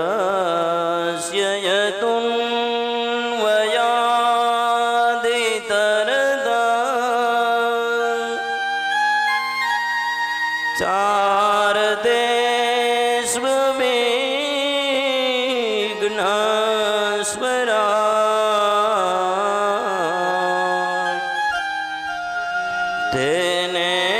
જન્માદ્યસ્ય યતુન્વયાદિતરદા ચારતે સ્વવિઘ્નસ્વરા તેને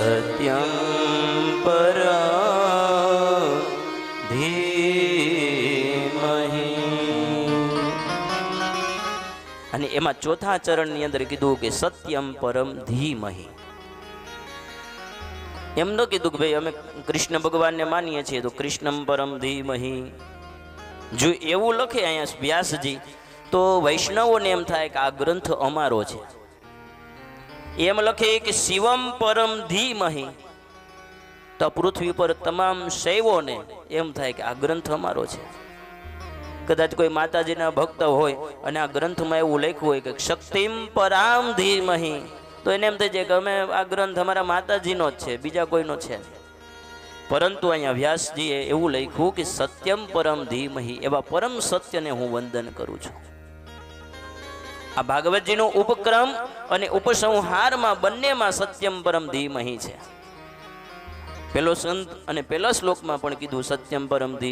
સત્યમ પર અને એમાં ચોથા ચરણની અંદર કીધું કે સત્યમ પરમ ધીમહી. એમ ન કીધું કે ભાઈ અમે કૃષ્ણ ભગવાનને માનીએ છીએ તો કૃષ્ણમ પરમ ધીમહી. જો એવું લખે અહીંયા વ્યાસજી, તો વૈષ્ણવોને એમ થાય કે આ ગ્રંથ અમારો છે. એમ લખે કે શિવમ પરમ ધીમહી. તો પૃથ્વી પર તમામ શૈવોને એમ થાય કે આ ગ્રંથ અમારો છે. કદાચ કોઈ માતાજીના ભક્ત હોય અને આ ગ્રંથમાં એવું લખ્યું હોય કે શક્તિમ પરામ ધીમહી. તો એને એમ થઈ જાય કે અમે આ ગ્રંથ અમારા માતાજીનો જ છે, બીજા કોઈનો છે પરંતુ અહીંયા વ્યાસજીએ એવું લખ્યું કે સત્યમ પરમ ધીમહી, એવા પરમ સત્યને હું વંદન કરું છું. આ ભાગવતજીનો ઉપક્રમ અને ઉપસંહારમાં બંનેમાં સત્યમ પરમ ધીમહી છે. પેલો સંત અને પેલા શ્લોકમાં પણ કીધું, સત્યમ પરમ ધીમહિ